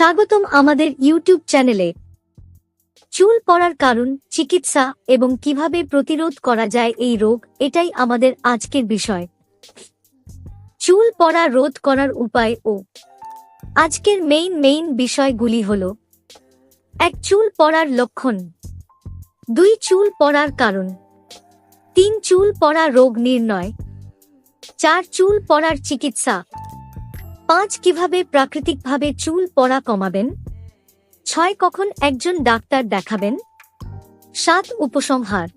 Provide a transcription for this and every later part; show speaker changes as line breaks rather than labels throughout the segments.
স্বাগতম আমাদের ইউটিউব চ্যানেলে। চুল পড়ার কারণ, চিকিৎসা এবং কীভাবে প্রতিরোধ করা যায় এই রোগ, এটাই আমাদের আজকের বিষয়। চুল পড়া রোধ করার উপায় ও। আজকের মেইন মেইন বিষয়গুলি হল, এক চুল পড়ার লক্ষণ, দুই চুল পড়ার কারণ, তিন চুল পড়া রোগ নির্ণয়, চার চুল পড়ার চিকিৎসা। পাঁচ কীভাবে প্রাকৃতিকভাবে চুল পড়া কমাবেন? ছয় কখন একজন ডাক্তার দেখাবেন? সাত উপসংহার।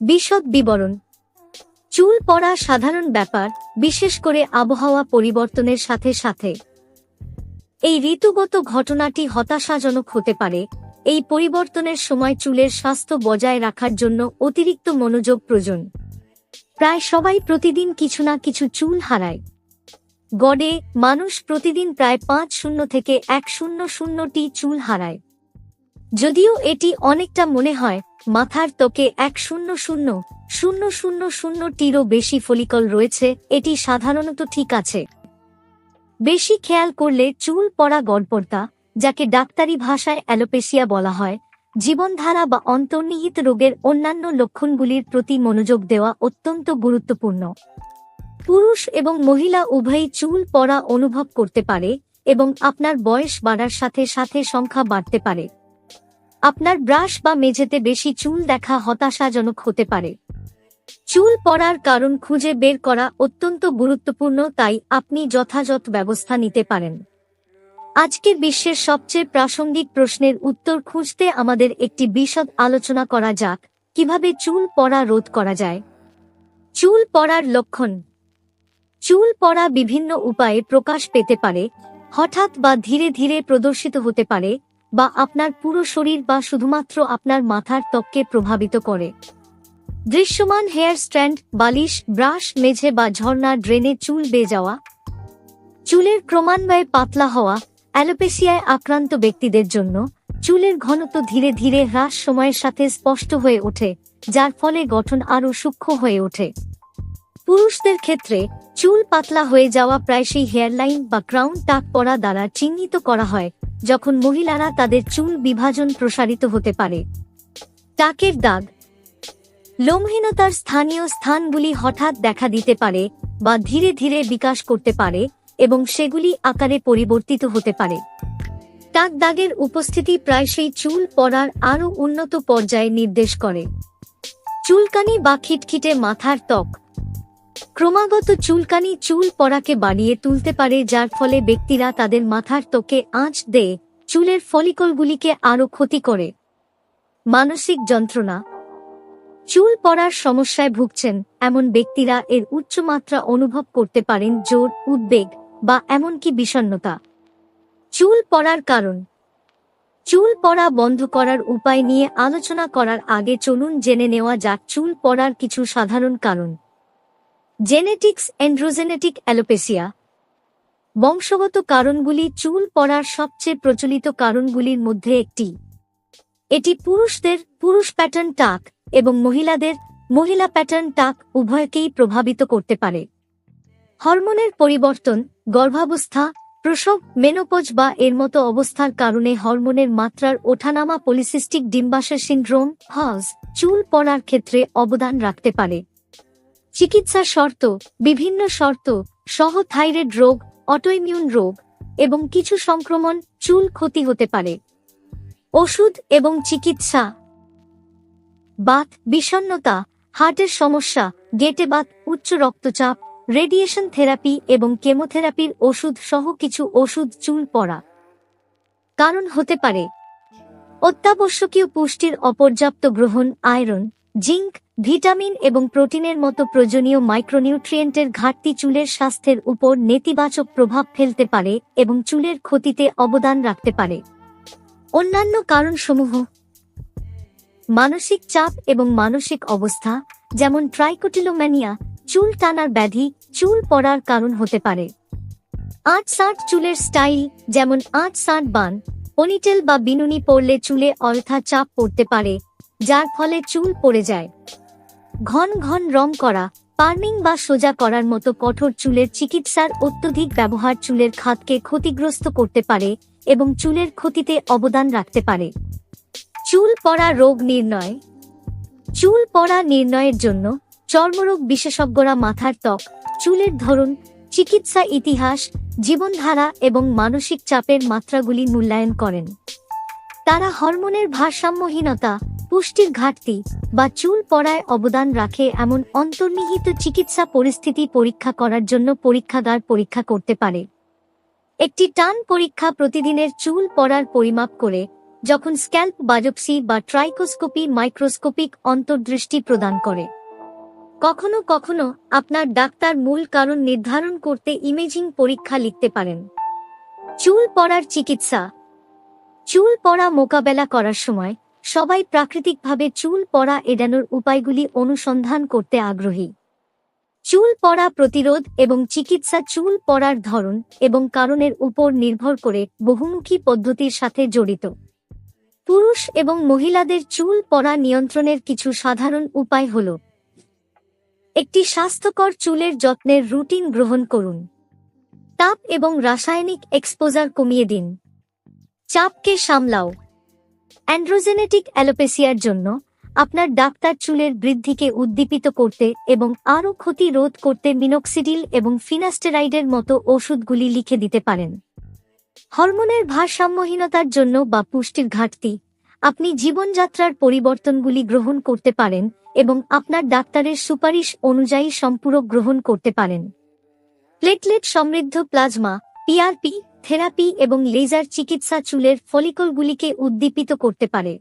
বিশদ বিবরণ। চুল পড়া সাধারণ ব্যাপার, বিশেষ করে আবহাওয়া পরিবর্তনের সাথে সাথে। এই ঋতুগত ঘটনাটি হতাশাজনক হতে পারে। এই পরিবর্তনের সময় চুলের স্বাস্থ্য বজায় রাখার জন্য অতিরিক্ত মনোযোগ প্রয়োজন। প্রায় সবাই প্রতিদিন কিছু না কিছু চুল হারায়। গড়ে মানুষ প্রতিদিন প্রায় পাঁচ শূন্য থেকে এক শূন্য শূন্যটি চুল হারায়। যদিও এটি অনেকটা মনে হয়, মাথার ত্বকে এক শূন্য শূন্য শূন্য শূন্য শূন্যটিরও বেশি ফলিকল রয়েছে, এটি সাধারণত ঠিক আছে। বেশি খেয়াল করলে চুল পড়া গড়পড়তা, যাকে ডাক্তারি ভাষায় অ্যালোপেশিয়া বলা হয়, জীবনধারা বা অন্তর্নিহিত রোগের অন্যান্য লক্ষণগুলির প্রতি মনোযোগ দেওয়া অত্যন্ত গুরুত্বপূর্ণ। পুরুষ এবং মহিলা উভয়ই চুল পড়া অনুভব করতে পারে এবং আপনার বয়স বাড়ার সাথে সাথে সংখ্যা বাড়তে পারে। আপনার ব্রাশ বা মেঝেতে বেশি চুল দেখা হতাশাজনক হতে পারে। চুল পড়ার কারণ খুঁজে বের করা অত্যন্ত গুরুত্বপূর্ণ, তাই আপনি যথাযথ ব্যবস্থা নিতে পারেন। আজকে বিশ্বের সবচেয়ে প্রাসঙ্গিক প্রশ্নের উত্তর খুঁজতে আমাদের একটি বিশদ আলোচনা করা যাক, কীভাবে চুল পড়া রোধ করা যায়। চুল পড়ার লক্ষণ চুল পড়া বিভিন্ন উপায়ে প্রকাশ পেতে পারে, হঠাৎ বা ধীরে ধীরে প্রদর্শিত হতে পারে, বা আপনার পুরো শরীর বা শুধুমাত্র আপনার মাথার ত্বককে প্রভাবিত করে। দৃশ্যমান হেয়ার স্ট্র্যান্ড, বালিশ, ব্রাশ, মেঝে বা ঝর্ণা ড্রেনে চুল বেয়ে যাওয়া। চুলের ক্রমান্বয়ে পাতলা হওয়া অ্যালোপেসিয়ায় আক্রান্ত ব্যক্তিদের জন্য চুলের ঘনত্ব ধীরে ধীরে হ্রাস সময়ের সাথে স্পষ্ট হয়ে ওঠে, যার ফলে গঠন আরও সূক্ষ্ম হয়ে ওঠে। পুরুষদের ক্ষেত্রে চুল পাতলা হয়ে যাওয়া প্রায়শই হেয়ারলাইন বা ক্রাউন টাক পরা দ্বারা চিহ্নিত করা হয়, যখন মহিলারা তাদের চুল বিভাজন প্রসারিত হতে পারে। টাকের দাগ। লোমহীনতার স্থানীয় স্থানগুলি হঠাৎ দেখা দিতে পারে বা ধীরে ধীরে বিকাশ করতে পারে এবং সেগুলি আকারে পরিবর্তিত হতে পারে। টাক দাগের উপস্থিতি প্রায়শই চুল পড়ার আরও উন্নত পর্যায়ে নির্দেশ করে। চুলকানি বা খিটখিটে মাথার ত্বক। ক্রমাগত চুলকানি চুল পড়াকে বাড়িয়ে তুলতে পারে, যার ফলে ব্যক্তিরা তাদের মাথার ত্বকে আঁচ দেয় চুলের ফলিকলগুলিকে আরও ক্ষতি করে। মানসিক যন্ত্রণা। চুল পড়ার সমস্যায় ভুগছেন এমন ব্যক্তিরা এর উচ্চমাত্রা অনুভব করতে পারেন জোর, উদ্বেগ বা এমনকি বিষণ্নতা চুল পড়ার কারণ। চুল পড়া বন্ধ করার উপায় নিয়ে আলোচনা করার আগে চলুন জেনে নেওয়া যাক চুল পড়ার কিছু সাধারণ কারণ। Genetics androgenetic alopecia. বংশগত কারণগুলি চুল পড়ার সবচেয়ে প্রচলিত কারণগুলির মধ্যে একটি। এটি পুরুষদের পুরুষ প্যাটার্ন টাক এবং মহিলাদের মহিলা প্যাটার্ন টাক উভয়কেই প্রভাবিত করতে পারে। হরমোনের পরিবর্তন, গর্ভাবস্থা, প্রসব, মেনোপজ বা এর মতো অবস্থার কারণে হরমোনের মাত্রার ওঠানামা, পলিসিস্টিক ডিম্বাশয় সিন্ড্রোম হজ চুল পড়ার ক্ষেত্রে অবদান রাখতে পারে। চিকিৎসা শর্ত, বিভিন্ন শর্ত, সহ থাইরয়েড রোগ, অটোইমিউন রোগ এবং কিছু সংক্রমণ, চুল ক্ষতি হতে পারে। ওষুধ এবং চিকিৎসা। বাত বিষণ্নতা হার্টের সমস্যা, গেটে বাত, উচ্চ রক্তচাপ, রেডিয়েশন থেরাপি এবং কেমোথেরাপির ওষুধ সহ কিছু ওষুধ, চুল পড়া। কারণ হতে পারে। অত্যাবশ্যকীয় পুষ্টির অপর্যাপ্ত গ্রহণ, আয়রন জিঙ্ক, ভিটামিন এবং প্রোটিনের মতো প্রয়োজনীয় মাইক্রোনিউট্রিয়েন্টের ঘাটতি চুলের স্বাস্থ্যের উপর নেতিবাচক প্রভাব ফেলতে পারে এবং চুলের ক্ষতিতে অবদান রাখতে পারে। অন্যান্য কারণসমূহ। মানসিক চাপ এবং মানসিক অবস্থা, যেমন ট্রাইকোটিলোম্যানিয়া চুল টানার ব্যাধি, চুল পড়ার কারণ হতে পারে। আট সাট চুলের স্টাইল, যেমন আট সাট বান, পনিটেল বা বিনুনি পড়লে চুলে অর্থা চাপ পড়তে পারে যার ফলে চুল পড়ে যায়। ঘন ঘন রং করা পার্মিং বা সোজা করার মতো কঠোর চুলের চিকিৎসার অত্যধিক ব্যবহার চুলের খাতকে ক্ষতিগ্রস্ত করতে পারে এবং চুলের ক্ষতিতে অবদান রাখতে পারে। চুল পড়া রোগ নির্ণয়। চুল পড়া নির্ণয়ের জন্য চর্মরোগ বিশেষজ্ঞরা মাথার ত্বক, চুলের ধরন, চিকিৎসা ইতিহাস, জীবনধারা এবং মানসিক চাপের মাত্রাগুলি মূল্যায়ন করেন। তারা হরমোনের ভারসাম্যহীনতা পুষ্টির ঘাটতি বা চুল পড়ায় অবদান রাখে এমন অন্তর্নিহিত চিকিৎসা পরিস্থিতি পরীক্ষা করার জন্য পরীক্ষাগার পরীক্ষা করতে পারে। একটি টান পরীক্ষা প্রতিদিনের চুল পড়ার পরিমাপ করে, যখন স্ক্যাল্প বায়োপসি বা ট্রাইকোস্কোপি মাইক্রোস্কোপিক অন্তর্দৃষ্টি প্রদান করে। কখনো কখনো আপনার ডাক্তার মূল কারণ নির্ধারণ করতে ইমেজিং পরীক্ষা লিখতে পারেন। চুল পড়ার চিকিৎসা। চুল পড়া মোকাবেলা করার সময় সবাই প্রাকৃতিকভাবে চুল পড়া এড়ানোর উপায়গুলি অনুসন্ধান করতে আগ্রহী। চুল পড়া প্রতিরোধ এবং চিকিৎসা চুল পড়ার ধরন এবং কারণের উপর নির্ভর করে বহুমুখী পদ্ধতির সাথে জড়িত। পুরুষ এবং মহিলাদের চুল পড়া নিয়ন্ত্রণের কিছু সাধারণ উপায় হল একটি স্বাস্থ্যকর চুলের যত্নের রুটিন গ্রহণ করুন। তাপ এবং রাসায়নিক এক্সপোজার কমিয়ে দিন। চাপকে সামলাও। অ্যান্ড্রোজেনেটিক অ্যালোপেসিয়ার জন্য আপনার ডাক্তার চুলের বৃদ্ধিকে উদ্দীপিত করতে এবং আরও ক্ষতি রোধ করতে মিনক্সিডিল এবং ফিনাস্টেরাইডের মতো ওষুধগুলি লিখে দিতে পারেন। হরমোনের ভারসাম্যহীনতার জন্য বা পুষ্টির ঘাটতি, আপনি জীবনযাত্রার পরিবর্তনগুলি গ্রহণ করতে পারেন এবং আপনার ডাক্তারের সুপারিশ অনুযায়ী সম্পূরক গ্রহণ করতে পারেন। প্লেটলেট সমৃদ্ধ প্লাজমা পিআরপি থেরাপি এবং লেজার চিকিৎসা চুলের ফলিকলগুলিকে উদ্দীপিত করতে পারে।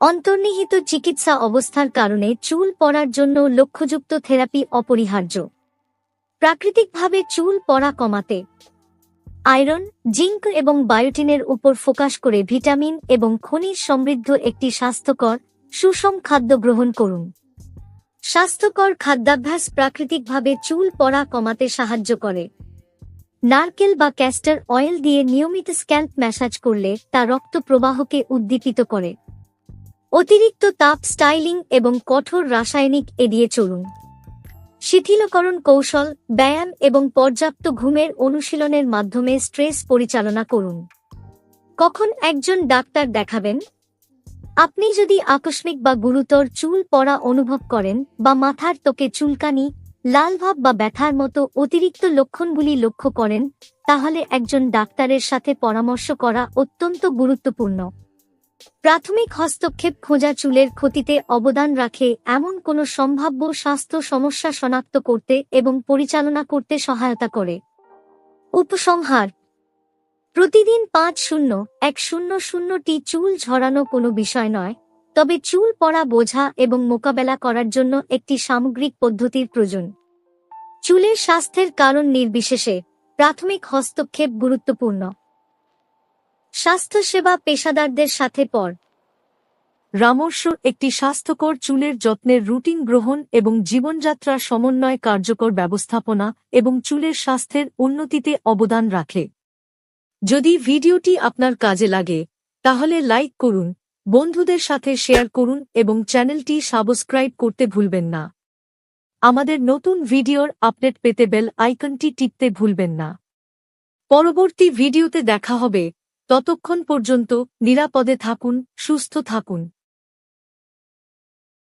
অন্তর্নিহিত চিকিৎসা অবস্থার কারণে চুল পড়ার জন্য লক্ষ্যযুক্ত থেরাপি অপরিহার্য। প্রাকৃতিকভাবে চুল পড়া কমাতে। আয়রন, জিঙ্ক এবং বায়োটিনের উপর ফোকাস করে ভিটামিন এবং খনিজ সমৃদ্ধ একটি স্বাস্থ্যকর, সুষম খাদ্য গ্রহণ করুন। স্বাস্থ্যকর খাদ্যাভ্যাস প্রাকৃতিকভাবে চুল পড়া কমাতে সাহায্য করে। নারকেল বা ক্যাস্টার অয়েল দিয়ে নিয়মিত স্ক্যাল্প ম্যাসাজ করলে তা রক্ত প্রবাহকে উদ্দীপিত করে। অতিরিক্ত তাপ স্টাইলিং এবং কঠোর রাসায়নিক এড়িয়ে চলুন। শিথিলকরণ কৌশল, ব্যায়াম এবং পর্যাপ্ত ঘুমের অনুশীলনের মাধ্যমে স্ট্রেস পরিচালনা করুন। কখন একজন ডাক্তার দেখাবেন? আপনি যদি আকস্মিক বা গুরুতর চুল পড়া অনুভব করেন বা মাথার তোকে চুলকানি লালভাব বা ব্যথার মতো অতিরিক্ত লক্ষণগুলি লক্ষ্য করেন, তাহলে একজন ডাক্তারের সাথে পরামর্শ করা অত্যন্ত গুরুত্বপূর্ণ। প্রাথমিক হস্তক্ষেপ খোঁজা চুলের ক্ষতিতে অবদান রাখে এমন কোনো সম্ভাব্য স্বাস্থ্য সমস্যা শনাক্ত করতে এবং পরিচালনা করতে সহায়তা করে। উপসংহার, প্রতিদিন পাঁচ শূন্য, এক শূন্য শূন্যটি চুল ঝরানো কোনো বিষয় নয় তবে চুল পড়া বোঝা এবং মোকাবেলা করার জন্য একটি সামগ্রিক পদ্ধতির প্রয়োজন। চুলের স্বাস্থ্যের কারণ নির্বিশেষে প্রাথমিক হস্তক্ষেপ গুরুত্বপূর্ণ। স্বাস্থ্যসেবা পেশাদারদের সাথে পর।
রামর্শ একটি স্বাস্থ্যকর চুলের যত্নের রুটিন গ্রহণ এবং জীবনযাত্রা সমন্বয় কার্যকর ব্যবস্থাপনা এবং চুলের স্বাস্থ্যের উন্নতিতে অবদান রাখে। যদি ভিডিওটি আপনার কাজে লাগে, তাহলে লাইক করুন বন্ধুদের সাথে শেয়ার করুন এবং চ্যানেলটি সাবস্ক্রাইব করতে ভুলবেন না। আমাদের নতুন ভিডিওর আপডেট পেতে বেল আইকনটি টিপতে ভুলবেন না। পরবর্তী ভিডিওতে দেখা হবে। ততক্ষণ পর্যন্ত নিরাপদে থাকুন, সুস্থ থাকুন।